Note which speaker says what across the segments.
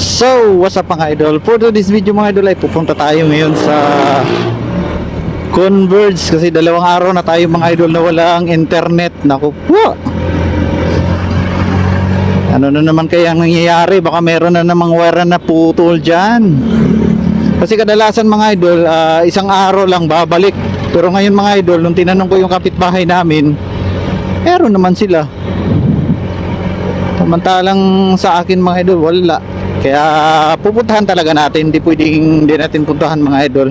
Speaker 1: So, what's up mga idol? For this video mga idol ay pupunta tayo ngayon sa Converge kasi dalawang araw na tayo mga idol na walang internet. Naku po! Ano na naman kaya ang nangyayari? Baka meron na namang wire na putol dyan. Kasi kadalasan mga idol, ah, isang araw lang babalik. Pero ngayon mga idol, nung tinanong ko yung kapitbahay namin, meron naman sila. Samantalang sa akin mga idol, wala. Kaya pupuntahan talaga natin, hindi pwedeng hindi natin puntahan mga idol.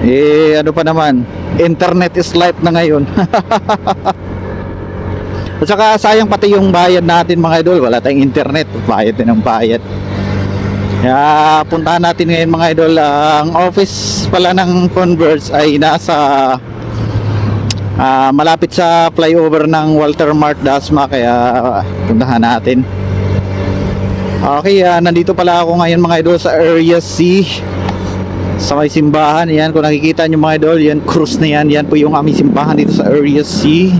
Speaker 1: Eh ano pa naman, internet is life na ngayon. At saka sayang pati yung bayad natin mga idol, wala tayong internet, bayad din ng bayad. Kaya puntahan natin ngayon mga idol, ang office pala ng Converse ay nasa Ah, malapit sa flyover ng Walter Mart Dasma kaya puntahan natin. Okay, ah, nandito pala ako ngayon mga idol sa area C. Sa may simbahan, yan kung nakikita nyo mga idol, yan cruise na yan, yan po yung aming simbahan dito sa area C.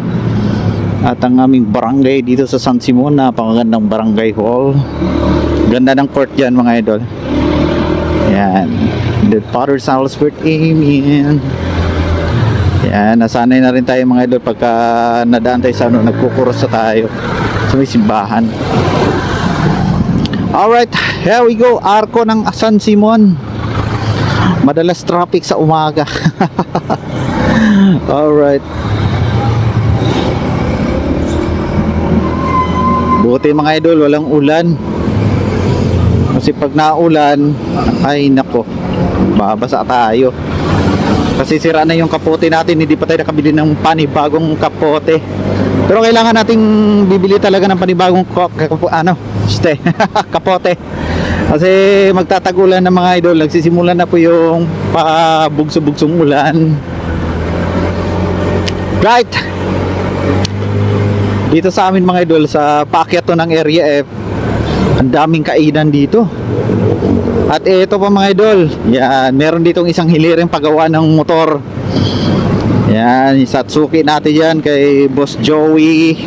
Speaker 1: At ang aming barangay dito sa San Simon, napakagandang barangay hall. Ganda ng court yan mga idol. Yan. The Father's House Spirit, Amen. Yan, nasanay na rin tayo mga idol pagka nadaan tayo sa ano, nagkukuros sa tayo sa may simbahan. Alright, here we go. Arko ng San Simon. Madalas traffic sa umaga. Alright. Buti mga idol, walang ulan. Kasi pag naulan, ay nako, babasa tayo. Kasi sira na yung kapote natin, hindi pa tayo nakabili ng panibagong kapote. Pero kailangan nating bibili talaga ng panibagong ano, ste, kapote. Kasi magtatagulan ng mga idol, nagsisimula na po yung pabugso-bugsong ulan. Right. Dito sa amin mga idol, sa paakyat to ng Area F, ang daming kainan dito. At ito pa mga idol, yan, meron ditong isang hilireng paggawa ng motor. Yan, Satsuki natin yan kay Boss Joey,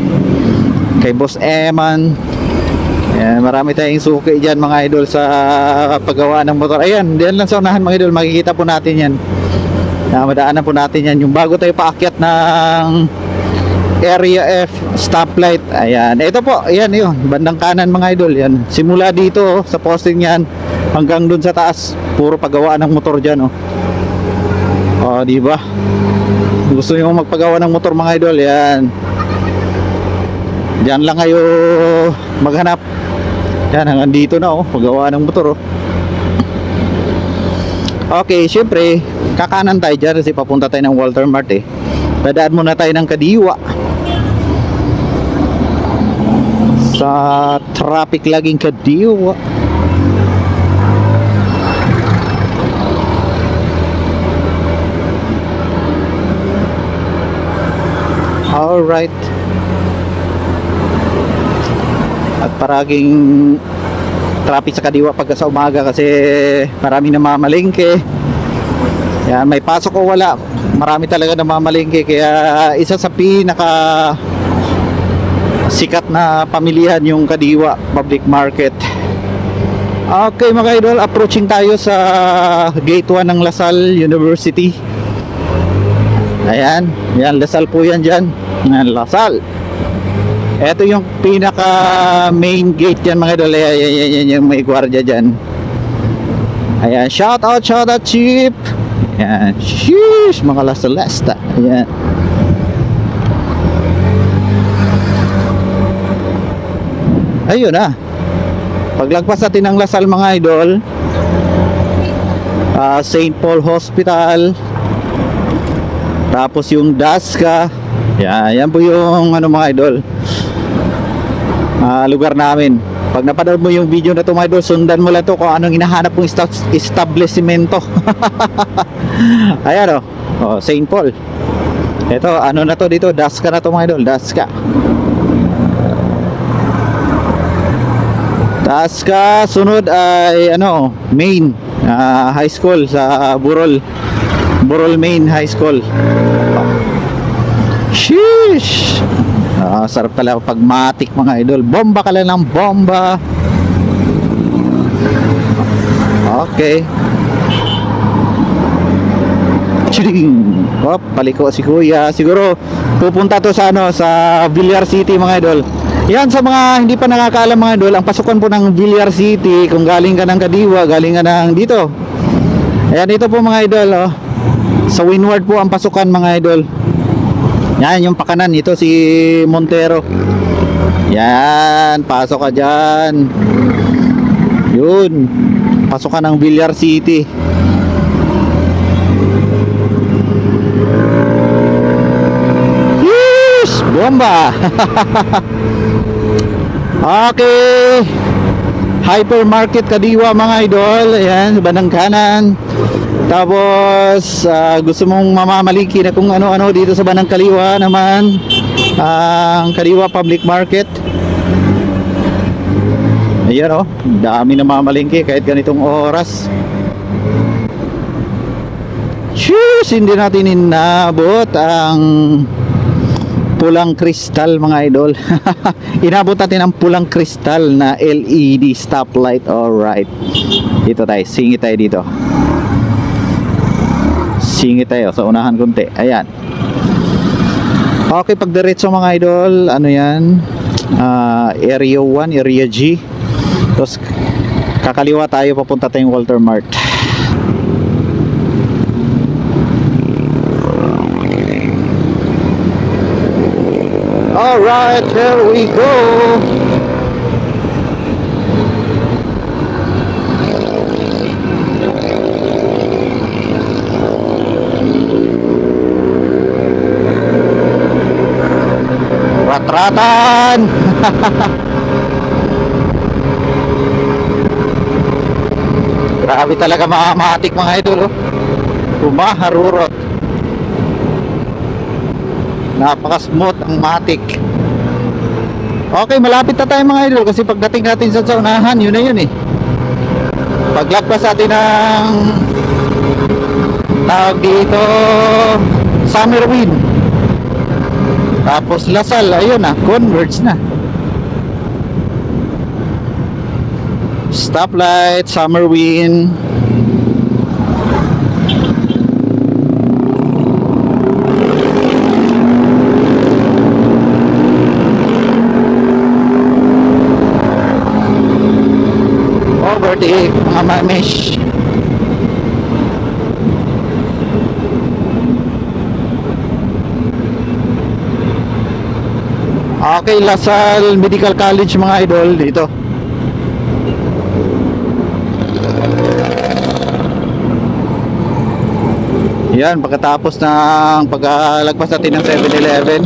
Speaker 1: kay Boss Eman. Yan, marami tayong suki dyan mga idol sa paggawa ng motor. Ayan, diyan lang sa unahan mga idol, makikita po natin yan. Madaanan po natin yan. Yung bago tayo paakyat ng Area F stoplight. Ayan. Ito po, ayan yun. Bandang kanan mga idol. Yan. Simula dito sa posting yan hanggang dun sa taas. Puro paggawa ng motor dyan. Oh. Oh, di ba? Gusto niyo magpagawa ng motor mga idol. Yan. Diyan lang kayo maghanap. Yan, hanggang dito na oh. Paggawa ng motor oh. Okay, syempre, kakanan tayo dyan kasi papunta tayo ng Walter Mart eh. Dadaan muna tayo ng Kadiwa. Sa traffic laging Kadiwa. Alright. At paraging traffic sa Kadiwa pagka sa umaga kasi maraming namamalengke. Yan, may pasok o wala. Marami talaga namamalengke kaya isa sa pinaka sikat na pamilihan yung Kadiwa Public Market. Okay mga idol, approaching tayo sa gate 1 ng Lasal University. Ayan, yan Lasal po yan dyan. Yan, Lasal. Ito yung pinaka main gate yan mga idol. Ayan, yan, yan, yan, yung may gwardiya dyan. Ayan, shout out, shout out, Chip. Ayan, sheesh, mga Lasalesta. Ayan. Ayun na. Paglagpas natin ng Lasal mga idol, ah, St. Paul Hospital, tapos yung Daska, yan, yan po yung ano mga idol, ah, lugar namin. Pag napanood mo yung video na to mga idol, sundan mo lang to kung anong hinahanap mong esta- establishmento. Ayan o, oh, St. Paul. Ito, ano na to dito, Daska na to mga idol, Daska. Daska, sunod ay ano, Main ah, High School sa Burol. Burol Main High School. Sheesh! Ah, sarap talaga pag matik mga idol. Bomba ka lang ng bomba. Okay. Ching! Oh, paliko si Kuya. Siguro pupunta to sa ano sa Villar City mga idol. Yan sa mga hindi pa nakakaalam mga idol, ang pasukan po ng Villar City kung galing ka ng Kadiwa, galing ka ng dito. Ayan dito po mga idol oh. Sa Windward po ang pasukan mga idol. Yan yung pakanan ito si Montero. Yan, pasok ka dyan. Yun. Pasok ka ng Villar City. Yeesh! Bomba! okay. Hypermarket Kadiwa mga idol. Ayan, sa bandang kanan. Tapos, ah, gusto mong mamamaliki na kung ano-ano dito sa bandang kaliwa naman. Ang Kadiwa Public Market. Ayan oh, dami na mamalingki kahit ganitong oras. Cheers! Hindi natin inabot ang pulang kristal mga idol. Inabot natin ang pulang kristal na LED stoplight. Alright. Dito tayo. Singit tayo dito. Singit tayo sa unahan konti. Ayan. Okay, pagdiretso mga idol, ano yan? Ah, area 1, area G. Tapos kakaliwa tayo papunta tayong Walter Mart. Alright, there we go. Ratratan! Grabe talaga mga matik mga idol oh. Humaharurot. Napaka-smooth ang matik. Okay, malapit na tayo mga idol kasi pagdating natin sa sa unahan, yun na yun eh. Paglagpas natin ng tawag dito Summer Wind. Tapos Lasal, ayun na, converge na. Stoplight, Summer Wind. Overtake, mga mamish. Okay, Lasal Medical College mga idol dito. Yan, pagkatapos ng pagkalagpas natin ng 7-Eleven.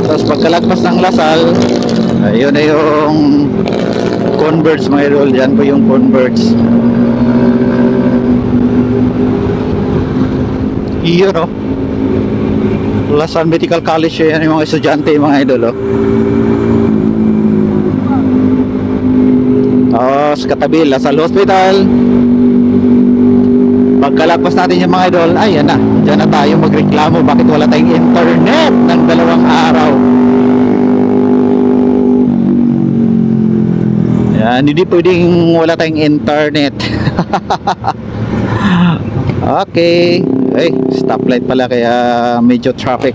Speaker 1: Tapos pagkalagpas ng Lasal, ayun na yung Converge mga idol. Yan po yung Converge. Iyon oh. Lasal Medical College yan yung mga estudyante mga idol oh. Tapos katabi Lasal Hospital. Pagkalagpas natin yung mga idol, ay yan na. Diyan na tayo magreklamo bakit wala tayong internet ng dalawang araw. Yan, hindi pwedeng wala tayong internet. okay. Ay, stoplight pala kaya medyo traffic.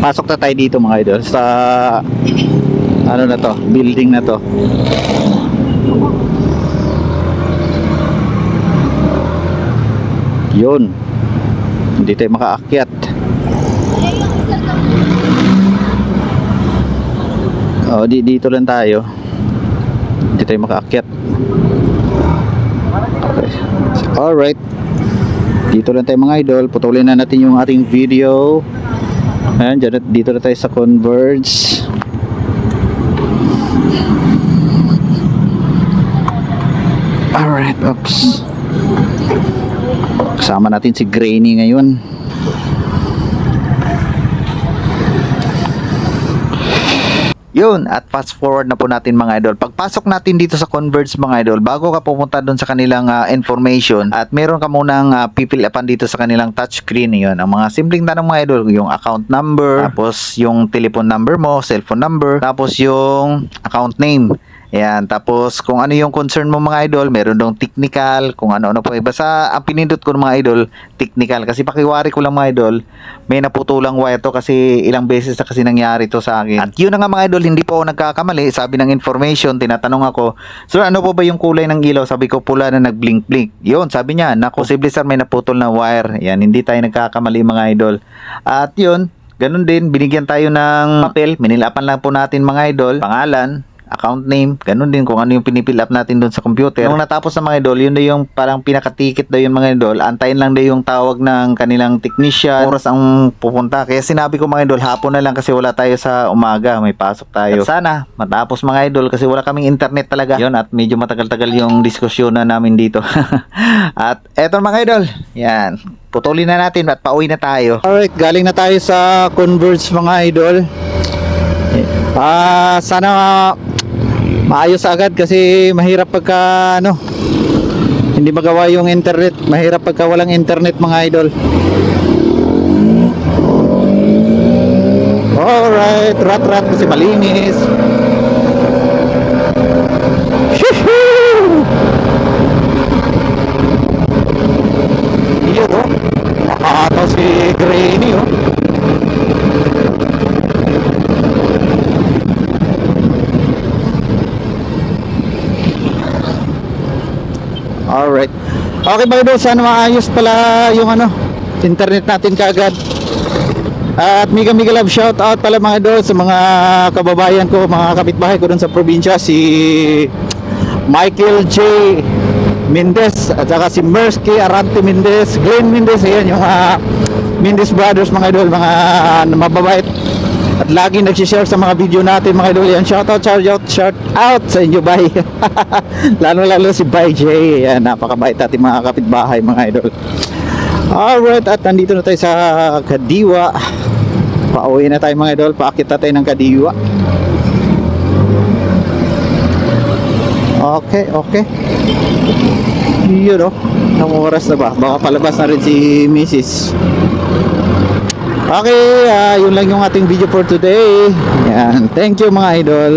Speaker 1: Pasok na tayo dito mga idol sa ano na to, building na to. Yun. Hindi tayo makaakyat. Oh, di dito lang tayo. Hindi tayo makaakyat. Alright. Dito lang tayo mga idol. Putulin na natin yung ating video. Ayan, dito na tayo sa Converge. Alright, oops. Kasama natin si Grainy ngayon. Yun, at fast forward na po natin mga idol. Pagpasok natin dito sa Converge mga idol, bago ka pumunta doon sa kanilang ah, information at meron ka munang uh, pipil upan dito sa kanilang touchscreen yun. Ang mga simpleng tanong mga idol, yung account number, tapos yung telephone number mo, cellphone number, tapos yung account name. Ayan, tapos kung ano yung concern mo mga idol, meron dong technical, kung ano-ano po. Basta ang pinindot ko ng mga idol, technical. Kasi pakiwari ko lang mga idol, may naputulang wire to kasi ilang beses na kasi nangyari to sa akin. At yun na nga mga idol, hindi po ako nagkakamali. Sabi ng information, tinatanong ako, Sir, ano po ba yung kulay ng ilaw? Sabi ko pula na nag-blink-blink. Yun, sabi niya, na posible sir may naputol na wire. Yan, hindi tayo nagkakamali mga idol. At yun, ganun din, binigyan tayo ng papel. Minilapan lang po natin mga idol, pangalan, account name, ganun din kung ano yung pinipil up natin doon sa computer. Nung natapos na mga idol, yun na yung parang pinaka-ticket daw yung mga idol. Antayin lang daw yung tawag ng kanilang technician. Oras ang pupunta. Kaya sinabi ko mga idol, hapon na lang kasi wala tayo sa umaga. May pasok tayo. At sana, matapos mga idol kasi wala kaming internet talaga. Yun at medyo matagal-tagal yung diskusyon na namin dito. at eto mga idol, yan. Putulin na natin at pauwi na tayo. Alright, galing na tayo sa Converge mga idol. Ah, sana maayos agad kasi mahirap pagka ano hindi magawa yung internet. Mahirap pagka walang internet mga idol. Alright rat rat kasi malinis. Yun oh. Nakakataw si Granny oh Alright. Okay mga idol, sana maayos pala yung ano, internet natin kaagad. At mega mega love shout out pala mga idol sa mga kababayan ko, mga kapitbahay ko dun sa probinsya, si Michael J. Mendez at saka si Mersky Arante Mendez, Glenn Mendez, ayan yung mga Mendez brothers mga idol, mga mababait at lagi nagsishare sa mga video natin mga idol. Yan shout out shout out shout out sa inyo bye lalo lalo si Bye J. Yan napakabait ating mga kapitbahay mga idol. Alright at nandito na tayo sa Kadiwa. Pauwi na tayo mga idol. Paakit na tayo ng Kadiwa. Okay okay. Yun o ang oras na ba? Baka palabas na rin si Mrs. Okay, ah, yun lang yung ating video for today. Yan. Thank you mga idol.